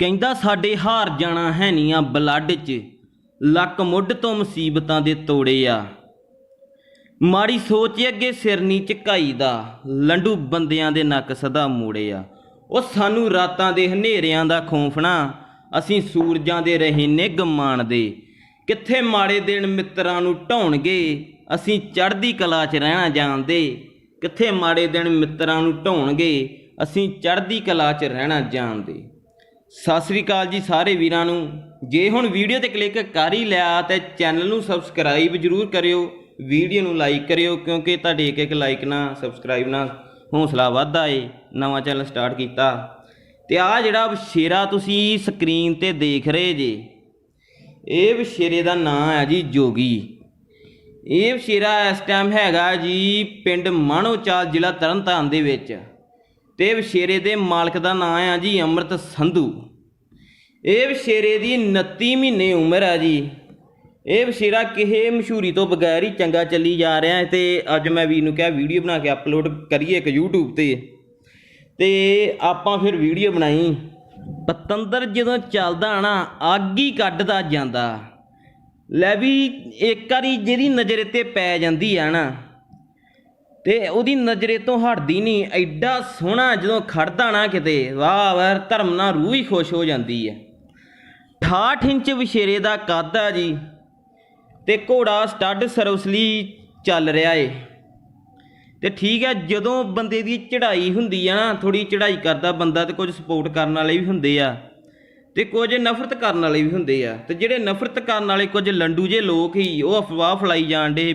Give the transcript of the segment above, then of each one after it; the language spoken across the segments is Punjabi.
ਕਹਿੰਦਾ, ਸਾਡੇ ਹਾਰ ਜਾਣਾ ਹੈ ਨੀਆਂ ਬਲੱਡ 'ਚ। ਲੱਕ ਮੁੱਢ ਤੋਂ ਮੁਸੀਬਤਾਂ ਦੇ ਤੋੜੇ ਆ। ਮਾੜੀ ਸੋਚ ਅੱਗੇ ਸਿਰ ਨਹੀਂ ਝੁਕਾਈ ਦਾ ਲੰਡੂ ਬੰਦਿਆਂ ਦੇ ਨੱਕ ਸਦਾ ਮੋੜੇ ਆ। ਉਹ ਸਾਨੂੰ ਰਾਤਾਂ ਦੇ ਹਨੇਰਿਆਂ ਦਾ ਖੋਫਣਾ। ਅਸੀਂ ਸੂਰਜਾਂ ਦੇ ਰਹੇ ਨੇ ਗਮਾਣਦੇ ਕਿੱਥੇ ਮਾੜੇ ਦਿਨ ਮਿੱਤਰਾਂ ਨੂੰ ਢਾਉਣਗੇ? ਅਸੀਂ ਚੜ੍ਹਦੀ ਕਲਾ 'ਚ ਰਹਿਣਾ ਜਾਣਦੇ। ਕਿੱਥੇ ਮਾੜੇ ਦਿਨ ਮਿੱਤਰਾਂ ਨੂੰ ਢਾਉਣਗੇ? ਅਸੀਂ ਚੜ੍ਹਦੀ ਕਲਾ 'ਚ ਰਹਿਣਾ ਜਾਣਦੇ। ਸਤਿ ਸ੍ਰੀ ਅਕਾਲ ਜੀ ਸਾਰੇ ਵੀਰਾਂ ਨੂੰ। ਜੇ ਹੁਣ ਵੀਡੀਓ ਤੇ ਕਲਿੱਕ ਕਰ ਹੀ ਲਿਆ ਤੇ ਚੈਨਲ ਨੂੰ ਸਬਸਕ੍ਰਾਈਬ ਜਰੂਰ ਕਰਿਓ, ਵੀਡੀਓ ਨੂੰ ਲਾਈਕ ਕਰਿਓ, ਕਿਉਂਕਿ ਤੁਹਾਡੇ ਇੱਕ ਇੱਕ ਲਾਈਕ ਨਾਲ, ਸਬਸਕ੍ਰਾਈਬ ਨਾਲ ਹੌਸਲਾ ਵੱਧਦਾ ਏ, ਨਵਾਂ ਚੈਨਲ ਸਟਾਰਟ ਕੀਤਾ। ਤੇ ਆ ਜਿਹੜਾ ਵਸ਼ੇਰਾ ਤੁਸੀਂ ਸਕਰੀਨ ਤੇ ਦੇਖ ਰਹੇ ਜੇ, ਇਹ ਵਸ਼ੇਰੇ ਦਾ ਨਾਂ ਹੈ ਜੀ ਜੋਗੀ। ਇਹ ਵਸ਼ੇਰਾ ਇਸ ਟਾਈਮ ਹੈਗਾ ਜੀ ਪਿੰਡ ਮਾਣੋਚਾਲ ਜ਼ਿਲ੍ਹਾ ਤਰਨਤਾਰਨ ਦੇ ਵਿੱਚ। ਤੇ ਵਸ਼ੇਰੇ ਦੇ ਮਾਲਕ ਦਾ ਨਾਂ ਆ ਜੀ ਅੰਮ੍ਰਿਤ ਸੰਧੂ। ਇਹ ਵਸ਼ੇਰੇ ਦੀ 29 ਮਹੀਨੇ ਉਮਰ ਆ ਜੀ। ਇਹ ਵਸ਼ੇਰਾ ਕਿਸੇ ਮਸ਼ਹੂਰੀ ਤੋਂ ਬਗੈਰ ਹੀ ਚੰਗਾ ਚੱਲੀ ਜਾ ਰਿਹਾ ਹੈ ਤੇ ਅੱਜ ਮੈਂ ਵੀਰ ਨੂੰ ਕਿਹਾ ਵੀਡੀਓ ਬਣਾ ਕੇ ਅਪਲੋਡ ਕਰੀਏ ਇੱਕ YouTube ਤੇ। ਤੇ ਆਪਾਂ ਫਿਰ ਵੀਡੀਓ ਬਣਾਈ। ਪਤੰਦਰ ਜਦੋਂ ਚੱਲਦਾ ਨਾ, ਅੱਗ ਹੀ ਕੱਢਦਾ ਜਾਂਦਾ। ਲੈ ਵੀ ਇੱਕ ਵਾਰੀ ਜਿਹਦੀ ਨਜ਼ਰ ਤੇ ਪੈ ਜਾਂਦੀ ਆ ਨਾ ਤੇ ਉਹਦੀ ਨਜ਼ਰੇ ਤੋਂ ਹਟਦੀ ਨਹੀਂ ਐਡਾ ਸੋਹਣਾ ਜਦੋਂ ਖੜਦਾ ਨਾ ਕਿਤੇ, ਵਾਹ ਵਾਹ, ਧਰਮ ਨਾਲ ਰੂਹ ਹੀ ਖੁਸ਼ ਹੋ ਜਾਂਦੀ ਹੈ। 68 ਇੰਚ ਵਿਸ਼ੇਰੇ ਦਾ ਕੱਦ ਆ ਜੀ, ਤੇ ਘੋੜਾ ਸਟੱਡ ਸਰਵਸਲੀ ਚੱਲ ਰਿਹਾ ਏ। ਤੇ ਠੀਕ ਹੈ, ਜਦੋਂ ਬੰਦੇ ਦੀ ਚੜ੍ਹਾਈ ਹੁੰਦੀ ਆ ਨਾ ਥੋੜੀ ਚੜ੍ਹਾਈ ਕਰਦਾ ਬੰਦਾ ਤੇ ਕੁਝ ਸਪੋਰਟ ਕਰਨ ਵਾਲੇ ਵੀ ਹੁੰਦੇ ਆ, ਤੇ ਕੁਝ ਨਫ਼ਰਤ ਕਰਨ ਵਾਲੇ ਵੀ ਹੁੰਦੇ ਆ। ਤੇ ਜਿਹੜੇ ਨਫ਼ਰਤ ਕਰਨ ਵਾਲੇ ਕੁਝ ਲੰਡੂ ਜੇ ਲੋਕ ਹੀ, ਉਹ ਅਫਵਾਹ ਫਲਾਈ ਜਾਂਦੇ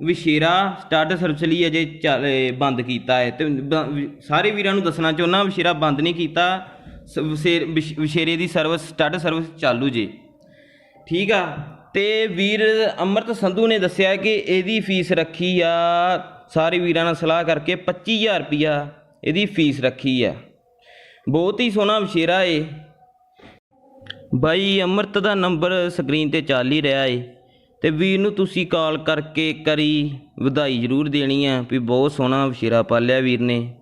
ਵੀ ਵਿਸ਼ੇਰਾ ਸਟੱਡ ਸਰਵਸਲੀ ਅਜੇ ਚੱਲ- ਬੰਦ ਕੀਤਾ ਹੈ ਤੇ ਬ- ਸਾਰੇ ਵੀਰਾਂ ਨੂੰ ਦੱਸਣਾ ਚਾਹੁੰਦਾ ਵਿਸ਼ੇਰਾ ਬੰਦ ਨਹੀਂ ਕੀਤਾ, ਸ- ਵਿਸ਼ੇ- ਵਿਸ਼- ਵਿਸ਼ੇਰੇ ਦੀ ਸਰਵਿਸ ਸਟੱਡ ਸਰਵਿਸ ਚਾਲੂ ਜੇ। ਠੀਕ ਆ? ਤੇ ਵੀਰ ਅੰਮ੍ਰਿਤ ਸੰਧੂ ਨੇ ਦੱਸਿਆ ਕਿ ਇਹਦੀ ਫੀਸ ਰੱਖੀ ਆ, ਸਾਰੇ ਵੀਰਾਂ ਨਾਲ ਸਲਾਹ ਕਰਕੇ 25000 ਰੁਪਿਆ ਇਹਦੀ ਫੀਸ ਰੱਖੀ ਆ। ਬਹੁਤ ਹੀ ਸੋਹਣਾ ਵਿਸ਼ੇਰਾ ਏ। ਬਾਈ, ਅੰਮ੍ਰਿਤ ਦਾ ਨੰਬਰ ਸਕਰੀਨ ਤੇ ਚੱਲ ਹੀ ਰਿਹਾ ਏ। ਤੇ ਵੀਰ ਨੂੰ ਤੁਸੀਂ ਕਾਲ ਕਰਕੇ ਕਰੀ ਵਧਾਈ ਜ਼ਰੂਰ ਦੇਣੀ ਆ ਵੀ ਬਹੁਤ ਸੋਹਣਾ ਵਿਸ਼ੇਰਾ ਪਾਲਿਆ ਵੀਰ ਨੇ।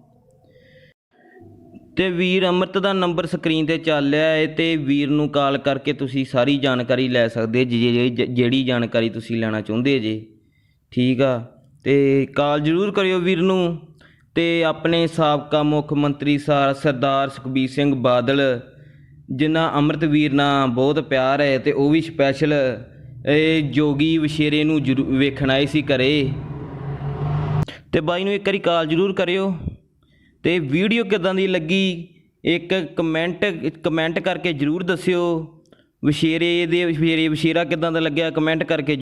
ਤੇ ਵੀਰ ਅੰਮ੍ਰਿਤ ਦਾ ਨੰਬਰ ਸਕਰੀਨ ਤੇ ਚੱਲ ਰਿਹਾ ਹੈ ਤੇ ਵੀਰ ਨੂੰ ਕਾਲ ਕਰਕੇ ਤੁਸੀਂ ਸਾਰੀ ਜਾਣਕਾਰੀ ਲੈ ਸਕਦੇ ਜੇ- ਜੇ- ਜਿਹੜੀ ਜਾਣਕਾਰੀ ਤੁਸੀਂ ਲੈਣਾ ਚਾਹੁੰਦੇ ਜੇ। ਠੀਕ ਆ? ਤੇ ਕਾਲ ਜ਼ਰੂਰ ਕਰਿਓ ਵੀਰ ਨੂੰ। ਤੇ ਆਪਣੇ ਸਾਬਕਾ ਮੁੱਖ ਮੰਤਰੀ ਸਾ- ਸਰਦਾਰ ਸੁਖਬੀਰ ਸਿੰਘ ਬਾਦਲ, ਜਿਨ੍ਹਾਂ ਅੰਮ੍ਰਿਤ ਵੀਰ ਨਾਲ ਬਹੁਤ ਪਿਆਰ ਹੈ ਤੇ ਉਹ ਵੀ ਸਪੈਸ਼ਲ ਇਹ ਜੋਗੀ ਵਿਸ਼ੇਰੇ ਨੂੰ ਜ਼ਰੂ- ਵੇਖਣ ਆਏ ਸੀ ਘਰੇ। ਤੇ ਬਾਈ ਨੂੰ ਇੱਕ ਵਾਰੀ ਕਾਲ ਜ਼ਰੂਰ ਕਰਿਓ। ਤੇ ਵੀਡੀਓ ਕਿਦਾਂ ਦੀ ਲੱਗੀ? ਇੱਕ ਕਮੈਂਟ ਕਮੈਂਟ ਕਰਕੇ ਜਰੂਰ ਦੱਸਿਓ। ਵਿਸ਼ੇਰੇ ਦੇ ਵਿਸ਼ੇਰੇ ਵਿਸ਼ੇਰਾ ਕਿਦਾਂ ਦਾ ਲੱਗਿਆ? ਕਮੈਂਟ ਕਰਕੇ